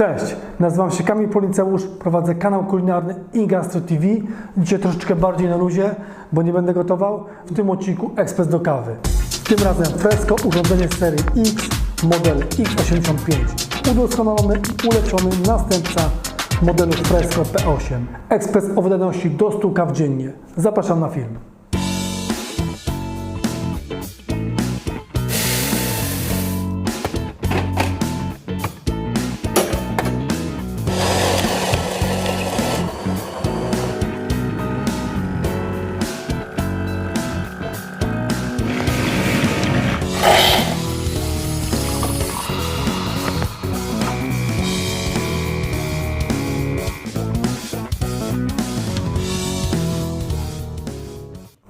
Cześć, nazywam się Kamil Polinceusz, prowadzę kanał kulinarny iGastro TV. Dzisiaj troszeczkę bardziej na luzie, bo nie będę gotował. W tym odcinku ekspres do kawy. Tym razem Fresco urządzenie serii X, model X85. Udoskonalony i uleczony następca modelu Fresco P8. Ekspres o wydajności do 100 kaw dziennie. Zapraszam na film.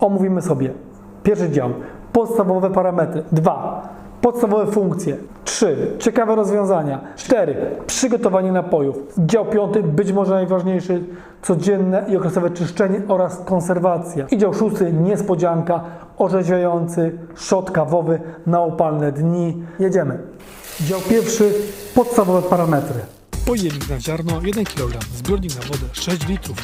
Omówimy sobie. Pierwszy dział. Podstawowe parametry, dwa. Podstawowe funkcje, trzy. Ciekawe rozwiązania, cztery. Przygotowanie napojów, dział piąty. Być może najważniejszy. Codzienne i okresowe czyszczenie oraz konserwacja. I dział szósty. Niespodzianka orzeźwiający szot kawowy na upalne dni. Jedziemy. Dział pierwszy. Podstawowe parametry. Pojemnik na ziarno 1 kg, zbiornik na wodę 6 litrów,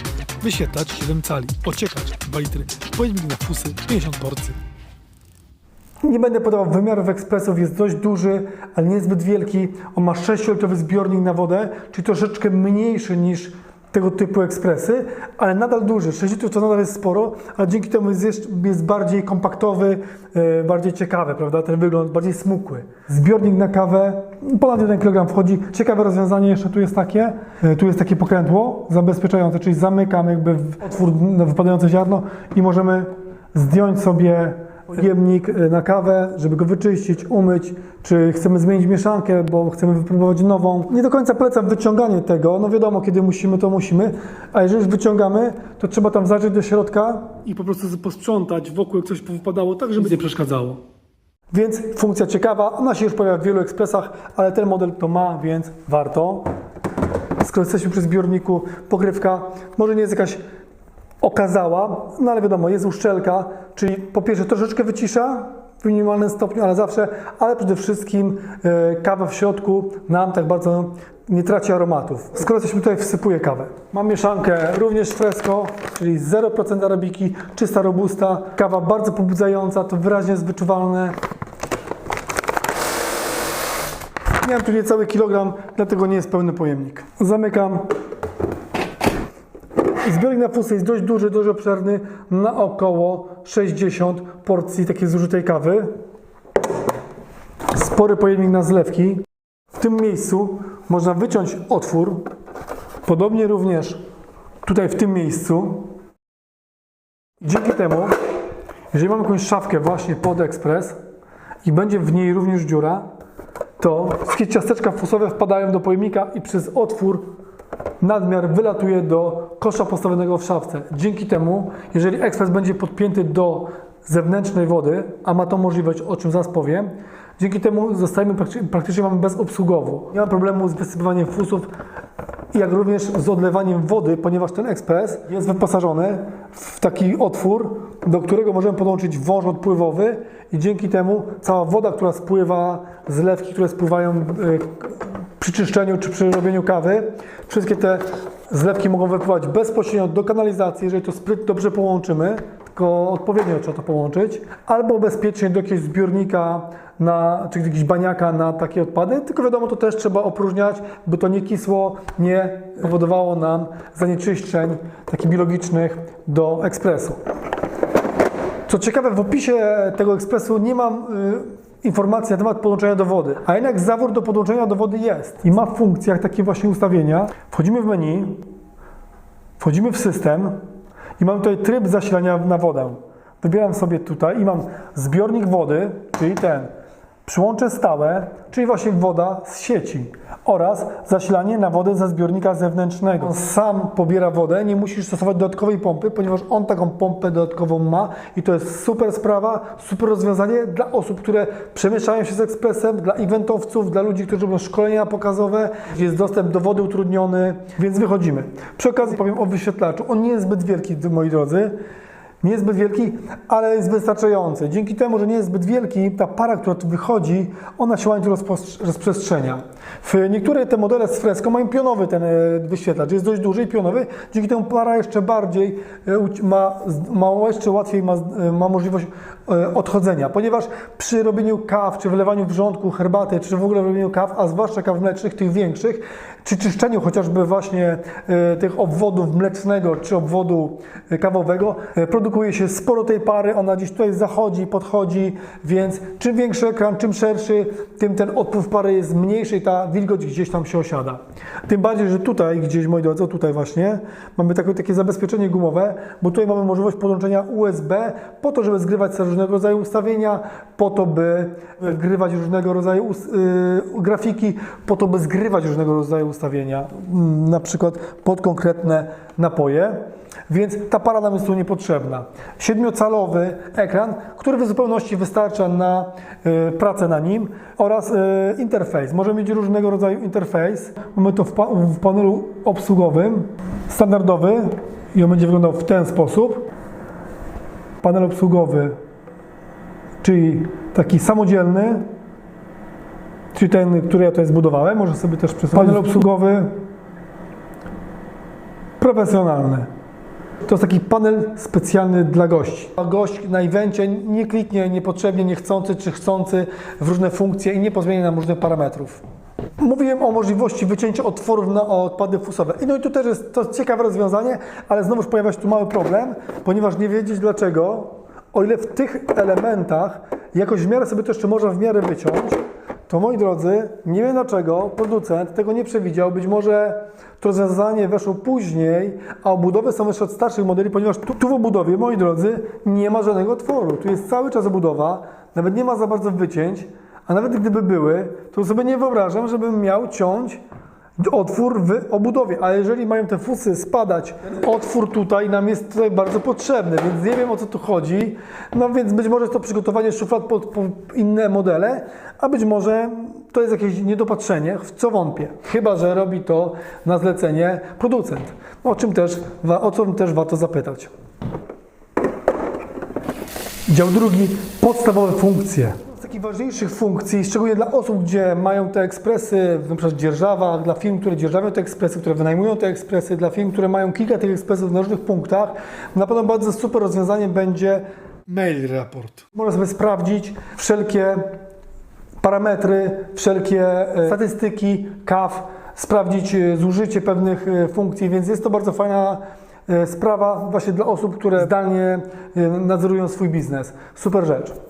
wyświetlacz 7 cali, ociekacz 2 litry, pojemnik na fusy 50 porcji. Nie będę podawał wymiarów ekspresów, jest dość duży, ale niezbyt wielki. On ma 6-litrowy zbiornik na wodę, czyli troszeczkę mniejszy niż tego typu ekspresy, ale nadal duży. 6 litrów to nadal jest sporo, ale dzięki temu jest, jeszcze- jest bardziej kompaktowy, e, bardziej ciekawy, prawda? Ten wygląd bardziej smukły. Zbiornik na kawę ponad 1 kg wchodzi. Ciekawe rozwiązanie jeszcze tu jest takie, e, tu jest takie pokrętło zabezpieczające, czyli zamykamy jakby otwór na wypadające ziarno i możemy zdjąć sobie pojemnik e, na kawę, żeby go wyczyścić, umyć, czy chcemy zmienić mieszankę, bo chcemy wypróbować nową. Nie do końca polecam wyciąganie tego, no wiadomo, kiedy musimy, to musimy, a jeżeli już wyciągamy, to trzeba tam zajrzeć do środka i po prostu posprzątać wokół, jak coś wypadało, tak żeby nie przeszkadzało. Więc funkcja ciekawa, ona się już pojawia w wielu ekspresach, ale ten model to ma, więc warto. Skoro jesteśmy przy zbiorniku, pokrywka może nie jest jakaś okazała, no ale wiadomo, jest uszczelka, czyli po pierwsze troszeczkę wycisza w minimalnym stopniu, ale zawsze, ale przede wszystkim e, kawa w środku nam tak bardzo nie traci aromatów. Skoro jesteśmy tutaj, wsypuję kawę. Mam mieszankę również fresco, czyli 0% arabiki, czysta robusta, kawa bardzo pobudzająca, to wyraźnie jest wyczuwalne. Miałem tu niecały kilogram, dlatego nie jest pełny pojemnik. Zamykam. Zbiornik na fusy jest dość duży, dość obszerny, na około 60 porcji takiej zużytej kawy. Spory pojemnik na zlewki. W tym miejscu można wyciąć otwór, podobnie również tutaj w tym miejscu. Dzięki temu, jeżeli mamy jakąś szafkę właśnie pod ekspres i będzie w niej również dziura, to wszystkie ciasteczka fusowe wpadają do pojemnika i przez otwór nadmiar wylatuje do kosza postawionego w szafce. Dzięki temu, jeżeli ekspres będzie podpięty do zewnętrznej wody, a ma to możliwość, o czym zaraz powiem, dzięki temu zostajemy prakty- praktycznie mamy bezobsługowo. Nie ma problemu z wysypywaniem fusów, jak również z odlewaniem wody, ponieważ ten ekspres jest wyposażony w taki otwór, do którego możemy podłączyć wąż odpływowy i dzięki temu cała woda, która spływa, zlewki, które spływają e, przy czyszczeniu czy przy robieniu kawy, wszystkie te zlewki mogą wypływać bezpośrednio do kanalizacji, jeżeli to spryt dobrze połączymy, tylko odpowiednio trzeba to połączyć, albo bezpiecznie do jakiegoś zbiornika, na, czy jakiegoś baniaka na takie odpady, tylko wiadomo, to też trzeba opróżniać, by to nie kisło, nie powodowało nam zanieczyszczeń takich biologicznych do ekspresu. Co ciekawe, w opisie tego ekspresu nie mam y, informacji na temat podłączenia do wody, a jednak zawór do podłączenia do wody jest i ma w funkcjach takie właśnie ustawienia. Wchodzimy w menu, wchodzimy w system i mam tutaj tryb zasilania na wodę. Wybieram sobie tutaj i mam zbiornik wody, czyli ten, przyłącze stałe, czyli właśnie woda z sieci oraz zasilanie na wodę ze zbiornika zewnętrznego. On sam pobiera wodę, nie musisz stosować dodatkowej pompy, ponieważ on taką pompę dodatkową ma i to jest super sprawa, super rozwiązanie dla osób, które przemieszczają się z ekspresem, dla eventowców, dla ludzi, którzy robią szkolenia pokazowe, gdzie jest dostęp do wody utrudniony, więc wychodzimy. Przy okazji powiem o wyświetlaczu. On nie jest zbyt wielki, moi drodzy. Nie jest zbyt wielki, ale jest wystarczający. Dzięki temu, że nie jest zbyt wielki, ta para, która tu wychodzi, ona się rozpos- rozprzestrzenia. W niektóre te modele z freską mają pionowy ten e, wyświetlacz, jest dość duży i pionowy, dzięki temu para jeszcze bardziej e, ma, ma jeszcze łatwiej ma, e, ma możliwość odchodzenia, ponieważ przy robieniu kaw, czy wylewaniu wrzątku, herbaty, czy w ogóle robieniu kaw, a zwłaszcza kaw mlecznych, tych większych, czy czyszczeniu chociażby właśnie tych obwodów mlecznego, czy obwodu kawowego, produkuje się sporo tej pary, ona gdzieś tutaj zachodzi, podchodzi, więc czym większy ekran, czym szerszy, tym ten odpływ pary jest mniejszy i ta wilgoć gdzieś tam się osiada. Tym bardziej, że tutaj gdzieś, moi drodzy, tutaj właśnie, mamy takie, takie zabezpieczenie gumowe, bo tutaj mamy możliwość podłączenia USB po to, żeby zgrywać różnego rodzaju ustawienia, po to, by wgrywać różnego rodzaju us- y, grafiki, po to, by zgrywać różnego rodzaju ustawienia, mm, na przykład pod konkretne napoje. Więc ta para nam jest tu niepotrzebna. Siedmiocalowy ekran, który w zupełności wystarcza na y, pracę na nim oraz y, interfejs. Możemy mieć różnego rodzaju interfejs. Mamy to w, pa- w panelu obsługowym, standardowy i on będzie wyglądał w ten sposób. Panel obsługowy, czyli taki samodzielny, czyli ten, który ja tutaj zbudowałem. Może sobie też przesunąć. Panel obsługowy profesjonalny. To jest taki panel specjalny dla gości. A gość na evencie nie kliknie niepotrzebnie, niechcący czy chcący w różne funkcje i nie pozmieni nam różnych parametrów. Mówiłem o możliwości wycięcia otworów na odpady fusowe. I no i tu też jest to ciekawe rozwiązanie, ale znowuż pojawia się tu mały problem, ponieważ nie wiedzieć dlaczego, o ile w tych elementach jakoś w miarę sobie to jeszcze można w miarę wyciąć, to moi drodzy, nie wiem dlaczego producent tego nie przewidział. Być może to rozwiązanie weszło później, a obudowy są jeszcze od starszych modeli, ponieważ tu, tu w obudowie, moi drodzy, nie ma żadnego otworu. Tu jest cały czas obudowa, nawet nie ma za bardzo wycięć, a nawet gdyby były, to sobie nie wyobrażam, żebym miał ciąć otwór w obudowie. A jeżeli mają te fusy spadać, otwór tutaj nam jest tutaj bardzo potrzebny, więc nie wiem o co tu chodzi. No więc być może jest to przygotowanie szuflad pod, pod inne modele, a być może to jest jakieś niedopatrzenie, w co wątpię. Chyba, że robi to na zlecenie producent. O czym też, o czym też warto zapytać. Dział drugi, podstawowe funkcje. Takich ważniejszych funkcji, szczególnie dla osób, gdzie mają te ekspresy, w np. dzierżawach, dla firm, które dzierżawią te ekspresy, które wynajmują te ekspresy, dla firm, które mają kilka tych ekspresów na różnych punktach, na pewno bardzo super rozwiązaniem będzie Mail raport. można sobie sprawdzić wszelkie parametry, wszelkie e, statystyki kaw, sprawdzić e, zużycie pewnych e, funkcji, więc jest to bardzo fajna sprawa właśnie dla osób, które zdalnie nadzorują swój biznes. Super rzecz.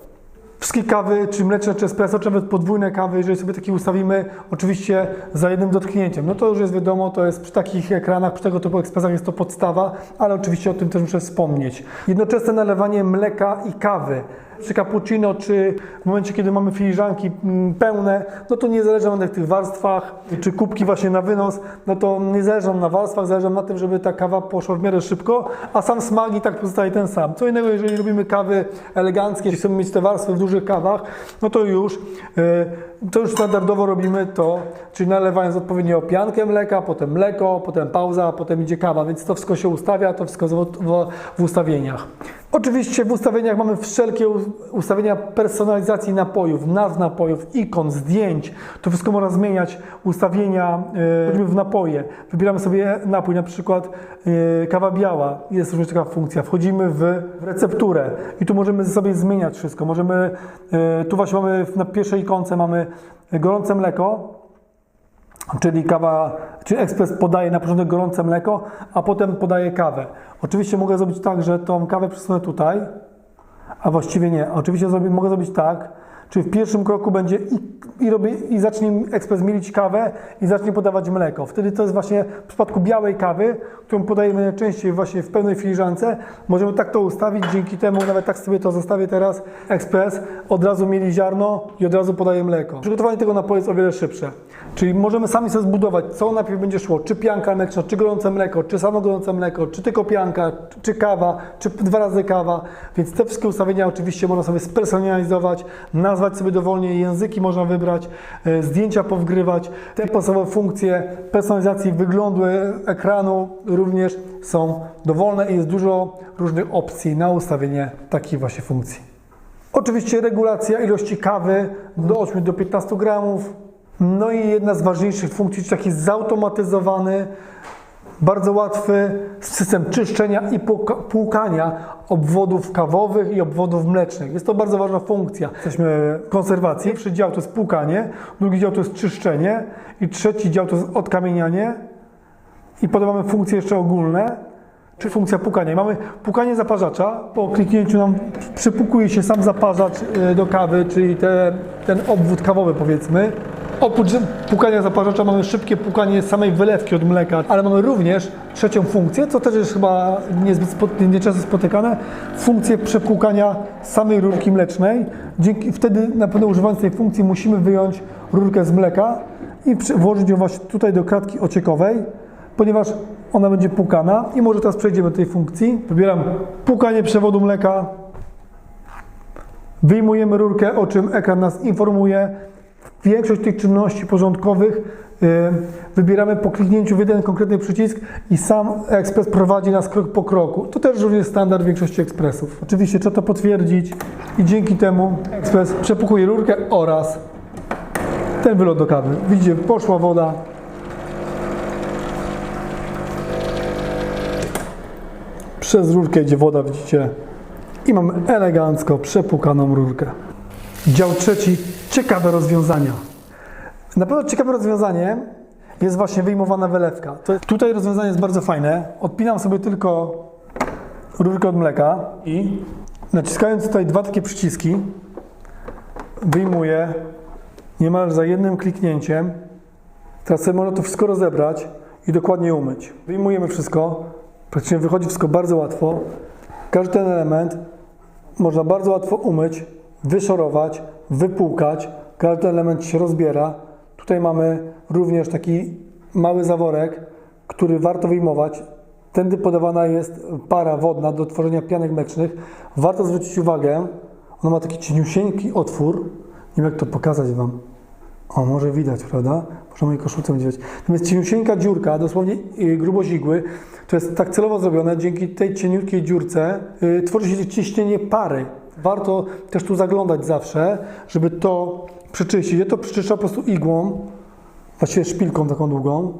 Wszystkie kawy, czy mleczne, czy espresso, czy nawet podwójne kawy, jeżeli sobie takie ustawimy, oczywiście za jednym dotknięciem. No to już jest wiadomo, to jest przy takich ekranach, przy tego typu ekspresach jest to podstawa, ale oczywiście o tym też muszę wspomnieć. Jednoczesne nalewanie mleka i kawy. Przy cappuccino, czy w momencie, kiedy mamy filiżanki mm, pełne, no to nie zależy nam na tych warstwach, czy kubki właśnie na wynos, no to nie zależy nam na warstwach, zależy nam na tym, żeby ta kawa poszła w miarę szybko, a sam smak i tak pozostaje ten sam. Co innego, jeżeli robimy kawy eleganckie, chcemy mieć te warstwy w dużych kawach, no to już, yy, to już standardowo robimy to, czyli nalewając odpowiednio piankę mleka, potem mleko, potem pauza, potem idzie kawa, więc to wszystko się ustawia, to wszystko w, ustawieniach. Oczywiście w ustawieniach mamy wszelkie ustawienia personalizacji napojów, nazw napojów, ikon, zdjęć. To wszystko można zmieniać. Ustawienia yy, w napoje. Wybieramy sobie napój, na przykład yy, kawa biała. Jest również taka funkcja. Wchodzimy w, w recepturę i tu możemy sobie zmieniać wszystko. Możemy, yy, tu właśnie mamy na pierwszej ikonce mamy gorące mleko, Czyli kawa, czyli ekspres podaje na początek gorące mleko, a potem podaje kawę. Oczywiście mogę zrobić tak, że tą kawę przesunę tutaj, a właściwie nie. Oczywiście mogę zrobić tak, czyli w pierwszym kroku będzie i, i, robię, i zacznie ekspres mielić kawę i zacznie podawać mleko. Wtedy to jest właśnie w przypadku białej kawy, którą podajemy najczęściej właśnie w pełnej filiżance. Możemy tak to ustawić, dzięki temu nawet tak sobie to zostawię teraz. Ekspres od razu mieli ziarno i od razu podaje mleko. Przygotowanie tego napoju jest o wiele szybsze. Czyli możemy sami sobie zbudować, co najpierw będzie szło, czy pianka mleczna, czy gorące mleko, czy samo gorące mleko, czy tylko pianka, czy kawa, czy dwa razy kawa. Więc te wszystkie ustawienia oczywiście można sobie spersonalizować, nazwać nazwać sobie dowolnie, języki można wybrać, e, zdjęcia powgrywać. Te podstawowe funkcje personalizacji wyglądu e, ekranu również są dowolne i jest dużo różnych opcji na ustawienie takich właśnie funkcji. Oczywiście regulacja ilości kawy do 8 do 15 gramów. No i jedna z ważniejszych funkcji, czyli taki zautomatyzowany, bardzo łatwy system czyszczenia i płukania obwodów kawowych i obwodów mlecznych. Jest to bardzo ważna funkcja. Jesteśmy w konserwacji. Pierwszy dział to jest płukanie, drugi dział to jest czyszczenie i trzeci dział to jest odkamienianie. I potem mamy funkcje jeszcze ogólne, czy funkcja pukania. Mamy pukanie zaparzacza. Po kliknięciu nam przypukuje się sam zaparzacz y, do kawy, czyli te, ten obwód kawowy powiedzmy. Oprócz pukania zaparzacza mamy szybkie pukanie samej wylewki od mleka, ale mamy również trzecią funkcję, co też jest chyba niezbyt spo, nieczęsto spotykane, funkcję przepłukania samej rurki mlecznej. Dzięki, wtedy na pewno używając tej funkcji musimy wyjąć rurkę z mleka i włożyć ją właśnie tutaj do kratki ociekowej ponieważ ona będzie płukana i może teraz przejdziemy do tej funkcji. Wybieram płukanie przewodu mleka. Wyjmujemy rurkę, o czym ekran nas informuje. Większość tych czynności porządkowych y, wybieramy po kliknięciu w jeden konkretny przycisk i sam ekspres prowadzi nas krok po kroku. To też również standard większości ekspresów. Oczywiście trzeba to potwierdzić i dzięki temu ekspres przepłukuje rurkę oraz ten wylot do kawy. Widzicie, poszła woda, Przez rurkę idzie woda, widzicie? I mamy elegancko przepłukaną rurkę. Dział trzeci, ciekawe rozwiązania. Na pewno ciekawe rozwiązanie jest właśnie wyjmowana wylewka. Tutaj rozwiązanie jest bardzo fajne. Odpinam sobie tylko rurkę od mleka i naciskając tutaj dwa takie przyciski, wyjmuję niemal za jednym kliknięciem. Teraz sobie można to wszystko rozebrać i dokładnie umyć. Wyjmujemy wszystko. Praktycznie wychodzi wszystko bardzo łatwo. Każdy ten element można bardzo łatwo umyć, wyszorować, wypłukać. Każdy element się rozbiera. Tutaj mamy również taki mały zaworek, który warto wyjmować. Tędy podawana jest para wodna do tworzenia pianek mlecznych. Warto zwrócić uwagę, ona ma taki cieniusieńki otwór. Nie wiem jak to pokazać Wam. O, może widać, prawda? Może mojej koszulce będzie widać. Tam jest cieniusieńka dziurka, dosłownie y, grubość igły. To jest tak celowo zrobione. Dzięki tej cieniutkiej dziurce y, tworzy się ciśnienie pary. Warto też tu zaglądać zawsze, żeby to przeczyścić. Ja to przeczyszczam po prostu igłą, właściwie szpilką taką długą.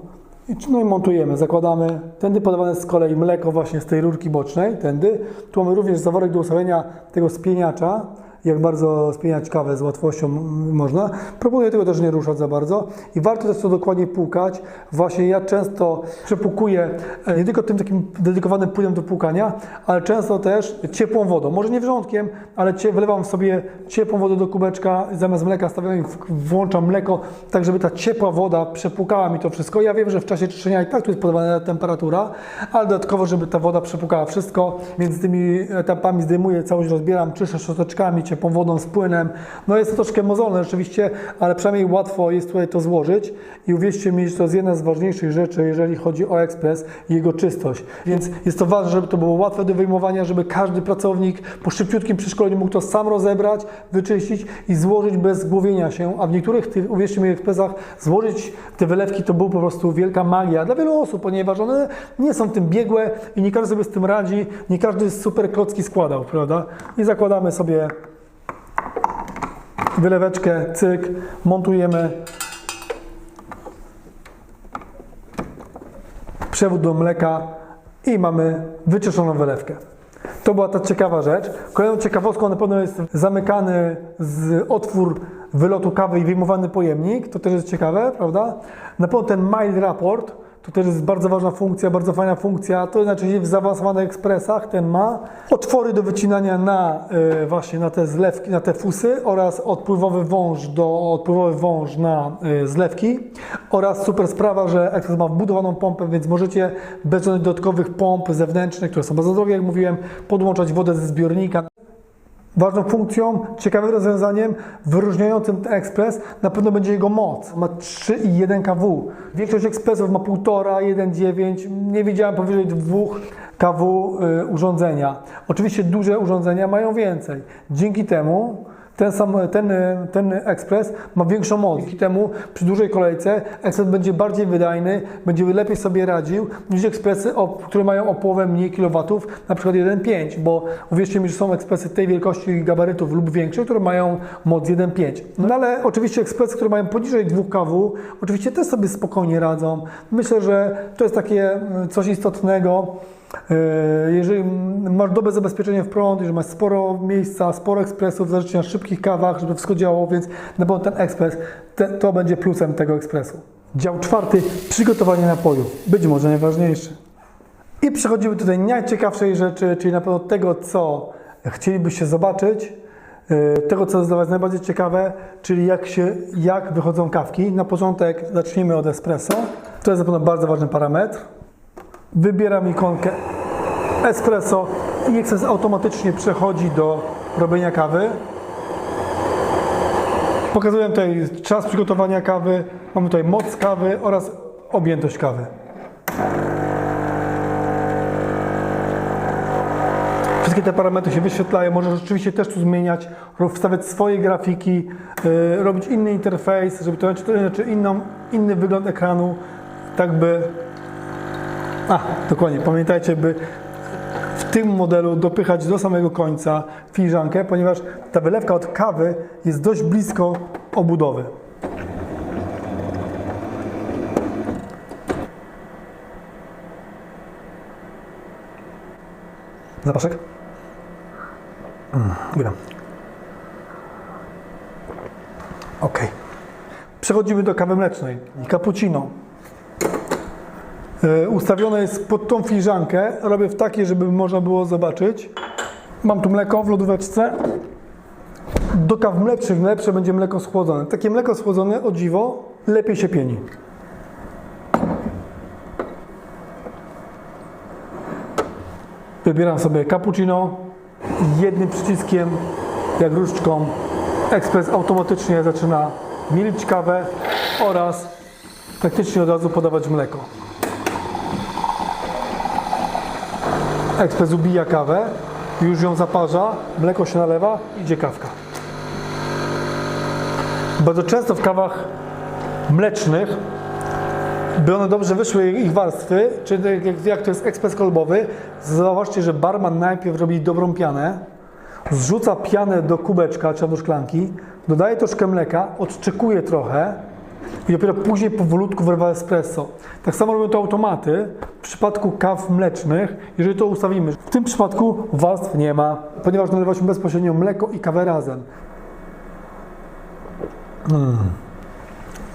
No i montujemy, zakładamy. Tędy podawane jest z kolei mleko właśnie z tej rurki bocznej, tędy. Tu mamy również zaworek do ustawienia tego spieniacza, jak bardzo spieniać kawę z łatwością można. Proponuję tego też nie ruszać za bardzo i warto też to dokładnie płukać. Właśnie ja często przepłukuję e, nie tylko tym takim dedykowanym płynem do płukania, ale często też ciepłą wodą. Może nie wrzątkiem, ale cie, wlewam sobie ciepłą wodę do kubeczka, zamiast mleka stawiam i włączam mleko, tak żeby ta ciepła woda przepłukała mi to wszystko. Ja wiem, że w czasie czyszczenia i tak tu jest podawana temperatura, ale dodatkowo, żeby ta woda przepłukała wszystko, między tymi etapami zdejmuję całość, rozbieram, czyszczę szczoteczkami, ciepłą wodą z płynem. No jest to troszkę mozolne rzeczywiście, ale przynajmniej łatwo jest tutaj to złożyć i uwierzcie mi, że to jest jedna z ważniejszych rzeczy, jeżeli chodzi o ekspres i jego czystość. Więc jest to ważne, żeby to było łatwe do wyjmowania, żeby każdy pracownik po szybciutkim przeszkoleniu mógł to sam rozebrać, wyczyścić i złożyć bez zgłowienia się, a w niektórych tych, uwierzcie mi, ekspresach złożyć te wylewki to był po prostu wielka magia dla wielu osób, ponieważ one nie są w tym biegłe i nie każdy sobie z tym radzi, nie każdy super klocki składał, prawda? I zakładamy sobie wyleweczkę, cyk, montujemy przewód do mleka i mamy wyczyszczoną wylewkę. To była ta ciekawa rzecz. Kolejną ciekawostką na pewno jest zamykany z otwór wylotu kawy i wyjmowany pojemnik. To też jest ciekawe, prawda? Na pewno ten mile raport to też jest bardzo ważna funkcja, bardzo fajna funkcja. To znaczy w zaawansowanych ekspresach ten ma otwory do wycinania na y, właśnie na te zlewki, na te fusy oraz odpływowy wąż do odpływowy wąż na y, zlewki oraz super sprawa, że ekspres ma wbudowaną pompę, więc możecie bez żadnych dodatkowych pomp zewnętrznych, które są bardzo drogie, jak mówiłem, podłączać wodę ze zbiornika. Ważną funkcją, ciekawym rozwiązaniem, wyróżniającym ten ekspres na pewno będzie jego moc. Ma 3,1 kW. Większość ekspresów ma 1,5, 1,9. Nie widziałem powyżej 2 kW y, urządzenia. Oczywiście duże urządzenia mają więcej. Dzięki temu Ten, sam, ten, ten ekspres ma większą moc. Dzięki temu przy dużej kolejce ekspres będzie bardziej wydajny, będzie lepiej sobie radził niż ekspresy, które mają o połowę mniej kilowatów, na przykład 1.5, bo uwierzcie mi, że są ekspresy tej wielkości gabarytów lub większe, które mają moc 1.5. No ale oczywiście ekspresy, które mają poniżej 2 kW, oczywiście też sobie spokojnie radzą. Myślę, że to jest takie mm, coś istotnego. Yy, Jeżeli masz dobre zabezpieczenie w prąd, jeżeli masz sporo miejsca, sporo ekspresów, zależy na szybkich kawach, żeby wszystko działało, więc na pewno ten ekspres te, to będzie plusem tego ekspresu. Dział czwarty przygotowanie napojów. Być może najważniejszy. I przechodzimy do tej najciekawszej rzeczy, czyli na pewno tego, co chcielibyście zobaczyć, yy, tego, co jest dla Was najbardziej ciekawe, czyli jak, się, jak wychodzą kawki. Na początek zacznijmy od espresso. To jest na pewno bardzo ważny parametr. Wybieram ikonkę espresso i ekspres automatycznie przechodzi do robienia kawy. Pokazuję tutaj czas przygotowania kawy, mamy tutaj moc kawy oraz objętość kawy. Wszystkie te parametry się wyświetlają, możesz rzeczywiście też tu zmieniać, wstawiać swoje grafiki, yy, robić inny interfejs, żeby to znaczy inną, inny wygląd ekranu, tak by a, dokładnie. Pamiętajcie, by w tym modelu dopychać do samego końca filiżankę, ponieważ ta wylewka od kawy jest dość blisko obudowy. Zapaszek? Mm, Gram. Ok. Przechodzimy do kawy mlecznej cappuccino. E, Ustawione jest pod tą filiżankę. Robię w takiej, żeby można było zobaczyć. Mam tu mleko w lodóweczce. Do kaw mlecznych lepsze będzie mleko schłodzone. Takie mleko schłodzone, o dziwo, lepiej się pieni. Wybieram sobie cappuccino. Jednym przyciskiem, jak różdżką, ekspres automatycznie zaczyna milić kawę oraz praktycznie od razu podawać mleko. Ekspres ubija kawę, już ją zaparza, mleko się nalewa, idzie kawka. Bardzo często w kawach mlecznych, by one dobrze wyszły ich warstwy, czy tak jak, to jest ekspres kolbowy, zauważcie, że barman najpierw robi dobrą pianę, zrzuca pianę do kubeczka czy do szklanki, dodaje troszkę mleka, odczekuje trochę i dopiero później powolutku wlewa espresso. Tak samo robią to automaty w przypadku kaw mlecznych, jeżeli to ustawimy. W tym przypadku warstw nie ma, ponieważ nalewa się bezpośrednio mleko i kawę razem. Mm.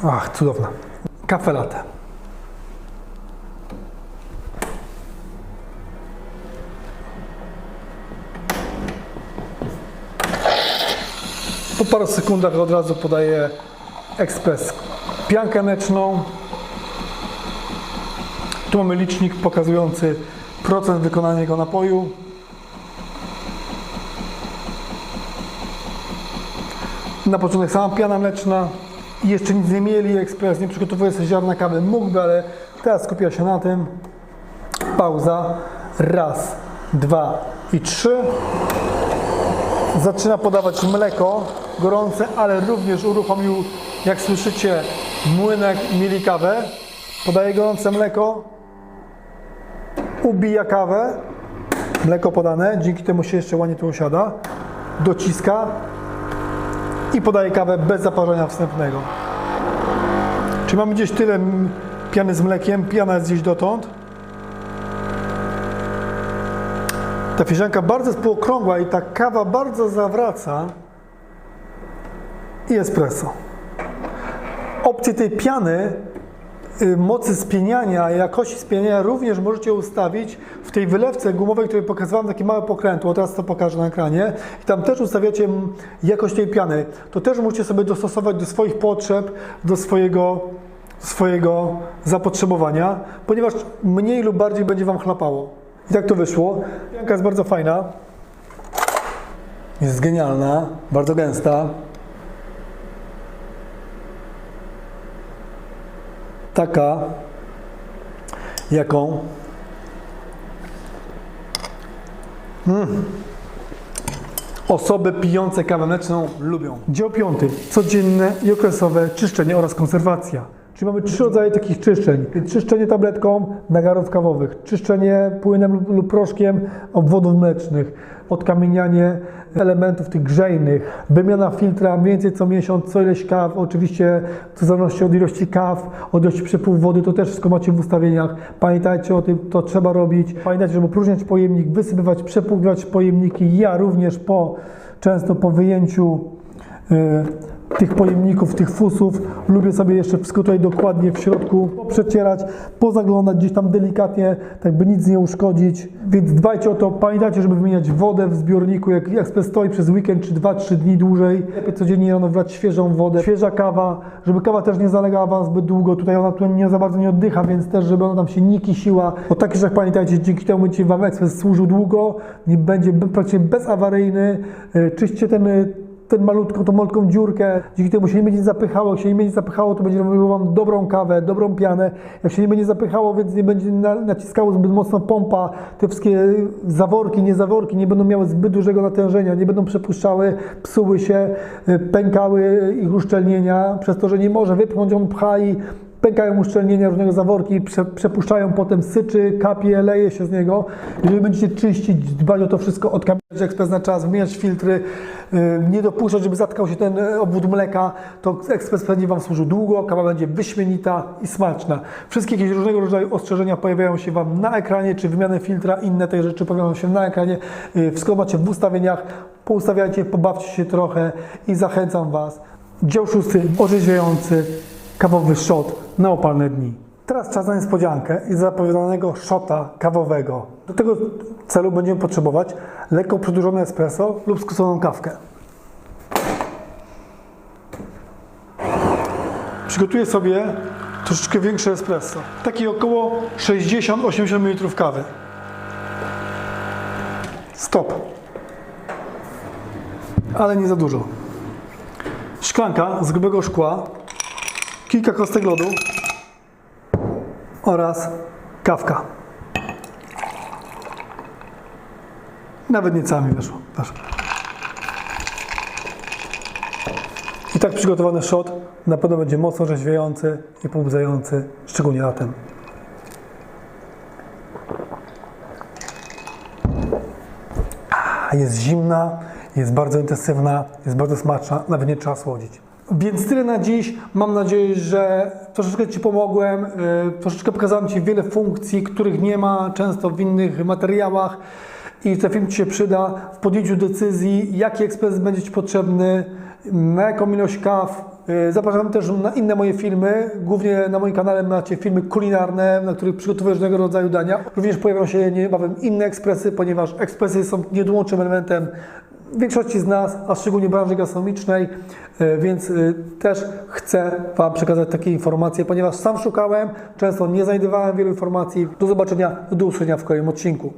Ach, cudowna. Kafe latte. Po paru sekundach od razu podaję ekspres piankę mleczną. Tu mamy licznik pokazujący procent wykonanego napoju. Na początek sama piana mleczna. Jeszcze nic nie mieli, ekspres nie przygotowuje sobie ziarna kawy. Mógłby, ale teraz skupia się na tym. Pauza. Raz, dwa i trzy. Zaczyna podawać mleko gorące, ale również uruchomił, jak słyszycie, młynek mieli kawę. Podaje gorące mleko, ubija kawę, mleko podane, dzięki temu się jeszcze ładnie tu osiada, dociska i podaje kawę bez zaparzenia wstępnego. Czyli mamy gdzieś tyle piany z mlekiem, piana jest gdzieś dotąd. Ta filiżanka bardzo jest półokrągła i ta kawa bardzo zawraca i espresso. Opcję tej piany, y, mocy spieniania, jakości spieniania również możecie ustawić w tej wylewce gumowej, której pokazywałem takie małe pokrętło, teraz to pokażę na ekranie. I tam też ustawiacie mm, jakość tej piany. To też możecie sobie dostosować do swoich potrzeb, do swojego, swojego zapotrzebowania, ponieważ mniej lub bardziej będzie Wam chlapało. I tak to wyszło. Pianka jest bardzo fajna. Jest genialna, bardzo gęsta. Taka, jaką osoby pijące kawę mleczną lubią. Dział piąty. Codzienne i okresowe czyszczenie oraz konserwacja. Czyli mamy trzy rodzaje takich czyszczeń. Czyszczenie tabletką nagarów kawowych, czyszczenie płynem lub, proszkiem obwodów mlecznych, odkamienianie elementów tych grzejnych, wymiana filtra mniej więcej co miesiąc, co ileś kaw, oczywiście w zależności od ilości kaw, od ilości przepływu wody, to też wszystko macie w ustawieniach. Pamiętajcie o tym, to trzeba robić. Pamiętajcie, żeby opróżniać pojemnik, wysypywać, przepływać pojemniki. Ja również po, często po wyjęciu y, tych pojemników, tych fusów. Lubię sobie jeszcze wszystko tutaj dokładnie w środku przecierać, pozaglądać gdzieś tam delikatnie, tak by nic nie uszkodzić. Więc dbajcie o to, pamiętajcie, żeby wymieniać wodę w zbiorniku, jak ekspres stoi przez weekend czy 2-3 dni dłużej. Lepiej codziennie rano brać świeżą wodę, świeża kawa, żeby kawa też nie zalegała Wam zbyt długo. Tutaj ona tu nie za bardzo nie oddycha, więc też, żeby ona tam się nie kisiła. O takich rzeczach pamiętajcie, dzięki temu będzie Wam ekspres służył długo, nie będzie praktycznie bezawaryjny. Yy, Czyście ten yy, ten malutką, tą malutką dziurkę, dzięki temu się nie będzie zapychało, jak się nie będzie zapychało, to będzie robiło Wam dobrą kawę, dobrą pianę, jak się nie będzie zapychało, więc nie będzie na, naciskało zbyt mocno pompa, te wszystkie zaworki, nie zaworki nie będą miały zbyt dużego natężenia, nie będą przepuszczały, psuły się, y, pękały ich uszczelnienia, przez to, że nie może wypchnąć, on pcha i pękają uszczelnienia, różnego zaworki, prze, przepuszczają potem syczy, kapie, leje się z niego. Jeżeli będziecie czyścić, dbać o to wszystko, odkamieniać ekspres na czas, wymieniać filtry, nie dopuszczać, żeby zatkał się ten yy, obwód mleka, to ekspres będzie Wam służył długo, kawa będzie wyśmienita i smaczna. Wszystkie jakieś różnego rodzaju ostrzeżenia pojawiają się Wam na ekranie, czy wymianę filtra, inne te rzeczy pojawiają się na ekranie. Yy, wszystko macie w ustawieniach, poustawiajcie, pobawcie się trochę i zachęcam Was. Dział szósty, orzeźwiający, kawowy shot na opalne dni. Teraz czas na niespodziankę i zapowiadanego shota kawowego. Do tego celu będziemy potrzebować lekko przedłużone espresso lub skróconą kawkę. Przygotuję sobie troszeczkę większe espresso. Taki około 60-80 ml kawy. Stop. Ale nie za dużo. Szklanka z grubego szkła kilka kostek lodu oraz kawka. Nawet nie cała mi weszło. weszło. I tak przygotowany shot na pewno będzie mocno rzeźwiający i pobudzający, szczególnie latem. Jest zimna, jest bardzo intensywna, jest bardzo smaczna, nawet nie trzeba słodzić. Więc tyle na dziś. Mam nadzieję, że troszeczkę Ci pomogłem, yy, troszeczkę pokazałem Ci wiele funkcji, których nie ma często w innych materiałach i ten film Ci się przyda w podjęciu decyzji, jaki ekspres będzie Ci potrzebny, na jaką ilość kaw. Yy, Zapraszam też na inne moje filmy. Głównie na moim kanale macie filmy kulinarne, na których przygotowuję różnego rodzaju dania. Również pojawią się niebawem inne ekspresy, ponieważ ekspresy są nieodłącznym elementem większości z nas, a szczególnie branży gastronomicznej, e, więc e, też chcę Wam przekazać takie informacje, ponieważ sam szukałem, często nie znajdowałem wielu informacji. Do zobaczenia, do usłyszenia w kolejnym odcinku.